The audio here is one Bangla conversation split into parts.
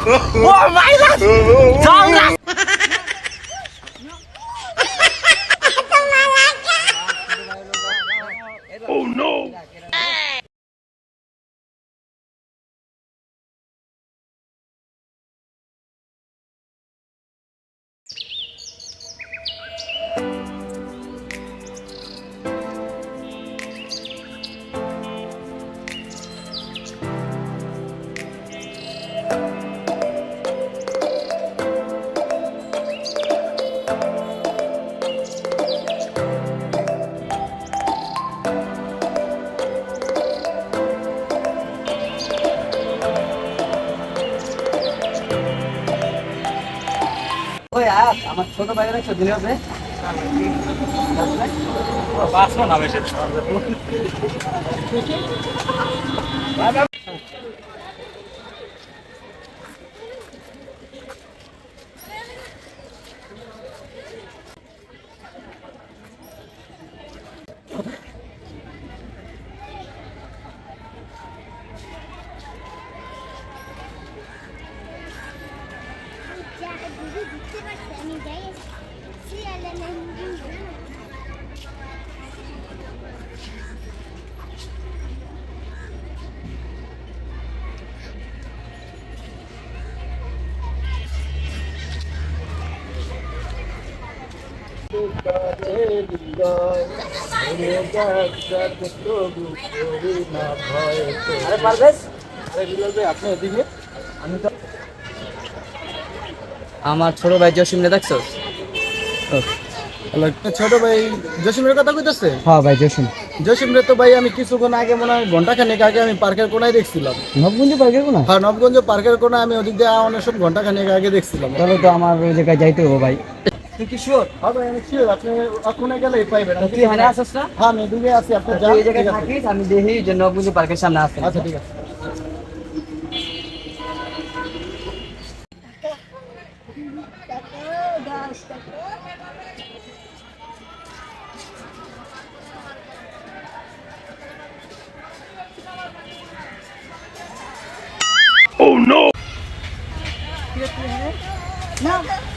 ও মাইনাস আমার ছোট ভাইয়ের একশো দিলে হবে। বাসো না আরে পারবেশ আপনি এদিকে আমি তো আমার ছোট ভাই জসিম রে দেখছ? ছোট ভাই জসিমের কথা কইতেছে? হ্যাঁ ভাই জসিম। জসিম রে তো ভাই আমি কিছুক্ষণ আগে মনে হয় ঘণ্টা খানেক আগে আমি পার্কের কোনায় দেখছিলাম। নবগঞ্জ পার্কের কোনা হ্যাঁ নবগঞ্জ পার্কের কোনায় আমি ওদিক দিয়ে অনেক সময় ঘণ্টা খানেক আগে দেখছিলাম। তাহলে তো আমার ওই জায়গায় যাইতে হবে ভাই। তুই কি শিওর হ্যাঁ ভাই আমি sure, আপনি ওখানে গেলেই পাইবেন। তুই এখানে আসছ না? হ্যাঁ আমি এদিকে আছি আপনি তুই যান। এই জায়গায় ঠিক আছে। থাকিস আমি দেখি যে নবগুঞ্জি পার্কের সামনে আসছে আচ্ছা ঠিক আছে। ভাই আয় আয়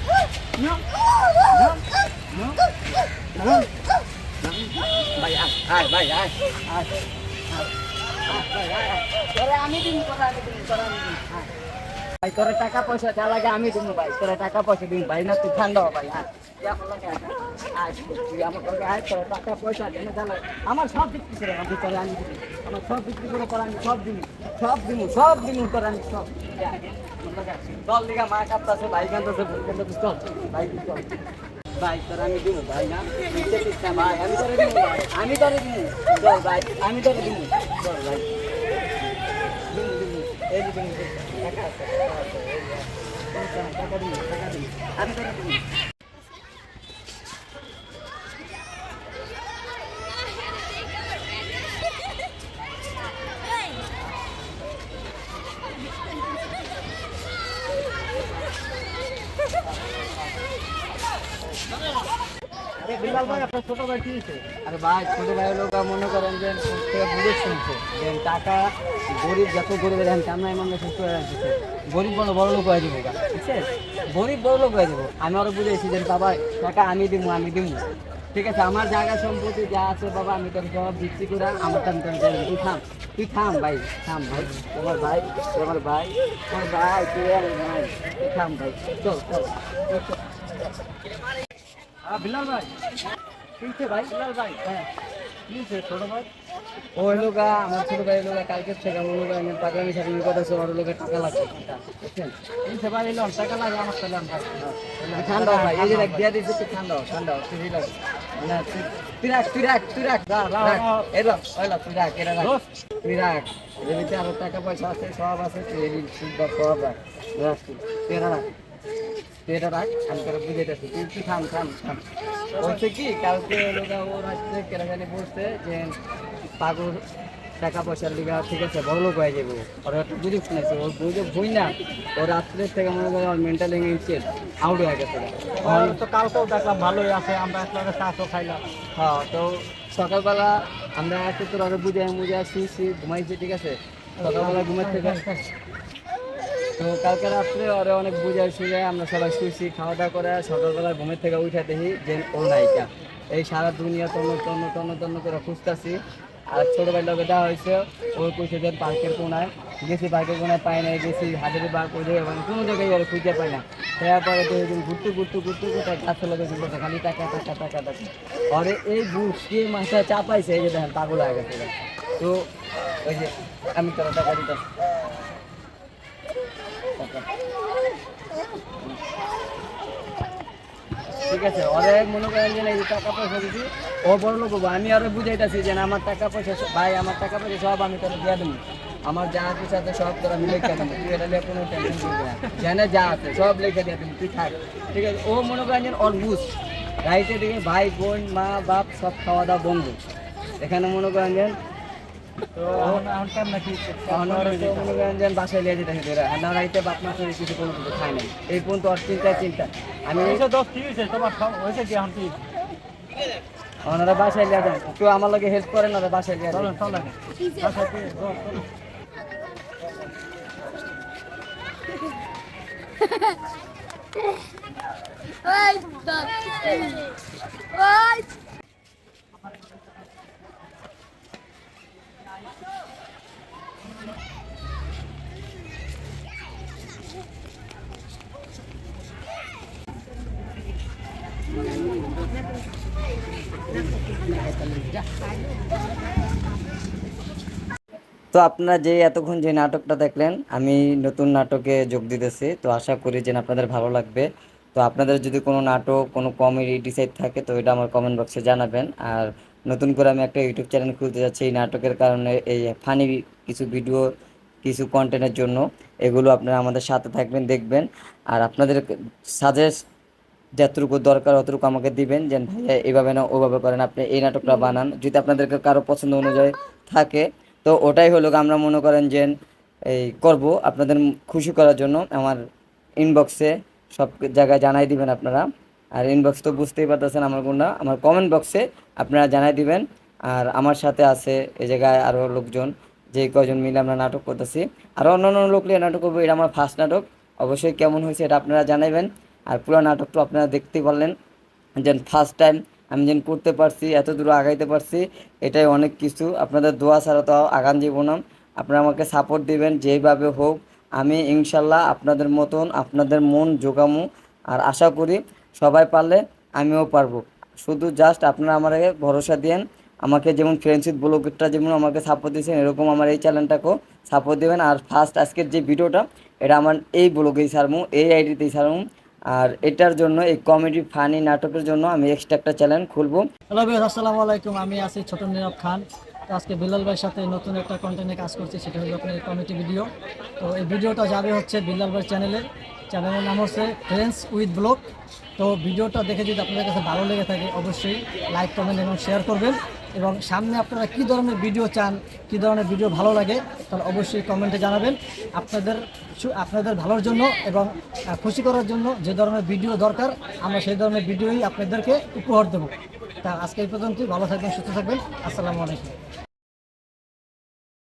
ভাই তোরে দিন দিন দিন টাকা পয়সা যা লাগে আমি দিব। ভাই তোরে টাকা পয়সা দিন ভাই না তুই ঠান্ডা ভাই আমার দেনে সব বিক্রি করে আমি তোরে আমি আমার সব বিক্রি করে আমি সব দিবি। সব দিমু সব দিমু তোর আমি সব। চল দিঘা মা কাঁপতাছে ভাই কাঁদতেছে বোন কাঁদতেছে চল ভাই চল। ভাই তোর আমি দিব ভাই না? ভাই আমি তোরে ভাই আমি তোরে দিব চল ভাই আমি তোরে দিব চল ভাই। দিমু, দিমু। এই যে দিমু, টাকা আছে, টাকা আছে, এই যে। টাকা, টাকা দিমু, টাকা দিমু। আমি তোরে দিব আরে ভাই ছোট মনে করেন যে বুঝে শুনছে যে টাকা গরিব যত গরিব দেন কামনা এমন সুস্থ হয়ে যাচ্ছে গরিব বড় বড় লোক হয়ে গা, ঠিক আছে গরিব বড় লোক হয়ে যাব। আমি আরও বুঝেছি যে বাবা টাকা আমি দিব আমি দিব ঠিক আছে আমার জায়গা সম্পত্তি যা আছে বাবা আমি তোর সব বিক্রি করে আমার টান টান করে দিবো। তুই থাম তুই থাম ভাই থাম ভাই। তোমার ভাই তোমার ভাই তোমার ভাই তুই ভাই থাম ভাই। চল চল। বিলাল ভাই। কিনছে ভাই? বিলাল ভাই। হ্যাঁ। কিনছে ছোট ভাই? ওই লোকা আমার ছোট ভাই লোকা কালকে থেকে আমার লোকা এনে পাগলামি সাগলামি কথা সব আর লোকের টাকা লাগছে বুঝছেন? কিনছে ভাই এলাম টাকা লাগে আমার তো এলাম ঠান্ডা হ ভাই এই যে দেখ দিয়া দিয়েছে তুই ঠান্ডা হ, ঠান্ডা তুই রিল্যাক্স না তুই- তুই রাখ তুই রাখ তুই রাখ রাখ এলো এলো তুই রাখ এটা রাখ। তুই রাখ এর ভিতরে আরও টাকা পয়সা আছে সব আছে তুই এই সব রাখ। রাখ তুই তুই রাখ। তুই এটা রাখ আমি তোরা বুঝাইতেছি। তুই তুই থাম থাম থাম। বলছে কি কালকে লোকা ও রাত্রে কেরাখানি বলছে যে পাগল টাকা পয়সার লিগা ঠিক আছে বড় লোক হয়ে যাব। ওরা একটু বুঝে শুনেছে ওর বুঝে ভুই না। ও রাত্রে থেকে মনে করে ওর মেন্টাল ইনচেন আউট হয়ে গেছে। তো কালকেও দেখলাম ভালোই আছে আমরা একলাগে চাষও খাইলাম। হ্যাঁ তো সকালবেলা আমরা একটু তোর বুঝে মুঝে শুয়েছি ঘুমাইছি ঠিক আছে? সকালবেলা ঘুমের থেকে তো কালকে রাত্রে ওরে অনেক বুঝাই শুয়ে আমরা সবাই শুয়েছি খাওয়া দাওয়া করে সকালবেলা ঘুমের থেকে উঠে দেখি যে ও নায়িকা এই সারা দুনিয়া তন্ন তন্ন তন্ন তন্ন করে খুঁজতেছি। আর ছোট লোকে দেওয়া হয়েছে ওর কইছে যে পার্কের কোনায়। গেছি পার্কের কোনায়, পাই নাই, গেছি হাজারি করে দেবে মানে কোনো জায়গায় ওরা খুঁজে পাই না। তারপরে একদিন ঘুরতে ঘুরতে ঘুরতে ঘুরতে গাছের লোকে ঘুরতে খালি টাকা টাকা টাকা টাকা আরে এই বুঝ কে মাথায় চাপাইছে? এই যে দেখেন, পাগল হয়ে গেছে। তো ওই যে আমি তোরা টাকা দিতাম ঠিক আছে, ওরে মনে করেন যে এই টাকা পয়সা দিছি, ও বড় লোক আমি আরও বুঝাইতেছি যে আমার টাকা পয়সা ভাই, আমার টাকা পয়সা সব আমি তোরা দিয়ে দেবো আমার যা আছে সব তোরা কেন তুই এটা কোনো টেনশন করবি না। জেনে যা আছে সব লিখে দিয়ে দেবো তুই থাক। ঠিক আছে, ও মনে করেন যে ওর বুঝ রাইতে দিকে ভাই, বোন, মা, বাপ সব খাওয়া দাওয়া বন্ধ। এখানে মনে করেন বাসায় লিয়ে যেতে আর না রাইতে বাপ মা শরীর কিছু কোনো কিছু খায় নাই এই পর্যন্ত ওর চিন্তা চিন্তা আমি দোষ কি হয়েছে তোমার হয়েছে কি এখন কি ওনারা বাসায় লিয়ে যান কেউ আমার লগে হেল্প করেন ওরা বাসায় লিয়ে চলেন চলেন আচ্ছা, কি- চল, তো আপনারা যে এতক্ষণ যে নাটকটা দেখলেন, আমি নতুন নাটকে যোগ দিতেছি। তো আশা করি যে আপনাদের ভালো লাগবে। তো আপনাদের যদি কোনো নাটক, কোনো কমেডি ডিসাইড থাকে, তো এটা আমার কমেন্ট বক্সে জানাবেন। আর নতুন করে আমি একটা ইউটিউব চ্যানেল খুলতে যাচ্ছি, এই নাটকের কারণে এই ফানি কিছু ভিডিও কিছু কন্টেন্টের জন্য। এগুলো আপনারা আমাদের সাথে থাকবেন, দেখবেন। আর আপনাদের সাজেস্ট যতটুকু দরকার অতটুকু আমাকে দিবেন, যে ভাইয়া এভাবে না, ওভাবে করেন, আপনি এই নাটকটা বানান। যদি আপনাদেরকে কারও পছন্দ অনুযায়ী থাকে, তো ওটাই হলো আমরা মনে করেন যে, এই করব আপনাদের খুশি করার জন্য। আমার ইনবক্সে সব জায়গায় জানাই দিবেন আপনারা। আর ইনবক্স তো বুঝতেই পারতেছেন আমার কোনটা আমার কমেন্ট বক্সে আপনারা জানাই দিবেন। আর আমার সাথে আছে এই জায়গায় আরও লোকজন, যে কজন মিলে আমরা নাটক করতেছি। আর অন্য অন্য লোক নিয়ে নাটক করব, এটা আমার ফার্স্ট নাটক। অবশ্যই কেমন হয়েছে এটা আপনারা জানাবেন আর পুরো নাটকটা আপনারা দেখতে পারলেন। যেন ফার্স্ট টাইম আমি যেন করতে পারছি, এত দূর আগাইতে পারছি, এটাই অনেক কিছু। আপনাদের দোয়া ছাড়া তো আগান যাব না। আপনারা আমাকে সাপোর্ট দিবেন যেইভাবে হোক, আমি ইনশাল্লাহ আপনাদের মতন, আপনাদের মন জোগামু। আর আশা করি সবাই পারলে আমিও পারব। শুধু জাস্ট আপনারা আমাকে ভরসা দিয়েন, আমাকে যেমন ফ্রেন্ডশিপ ব্লগটা যেমন আমাকে সাপোর্ট দিয়েছেন, এরকম আমার এই চ্যানেলটাকেও সাপোর্ট দেবেন। আর ফার্স্ট আজকের যে ভিডিওটা, এটা আমার এই ব্লগেই ছাড়মু এই আইডিতেই ছাড়মু আর এটার জন্য, এই কমেডি ফানি নাটকের জন্য আমি এক্সট্রা একটা চ্যানেল খুলবো। হ্যালো ভাই আসসালামু আলাইকুম। আমি আছি ছোট নীরব খান। তো আজকে বিল্লাল ভাইয়ের সাথে নতুন একটা কন্টেন্টে কাজ করছি, সেটা হলো আপনার কমিটি ভিডিও তো এই ভিডিওটা যাবে হচ্ছে বিল্লাল ভাইয়ের চ্যানেলে চ্যানেলের নাম হচ্ছে ফ্রেন্ডস উইথ ব্লগ তো ভিডিওটা দেখে যদি আপনাদের কাছে ভালো লেগে থাকে, অবশ্যই লাইক কমেন্ট এবং শেয়ার করবেন। এবং সামনে আপনারা কি ধরনের ভিডিও চান, কি ধরনের ভিডিও ভালো লাগে, তাহলে অবশ্যই কমেন্টে জানাবেন। আপনাদের আপনাদের ভালোর জন্য এবং খুশি করার জন্য যে ধরনের ভিডিও দরকার, আমরা সেই ধরনের ভিডিওই আপনাদেরকে উপহার দেবো। তা আজকে এই পর্যন্তই, ভালো থাকবেন, সুস্থ থাকবেন, আসসালামু আলাইকুম।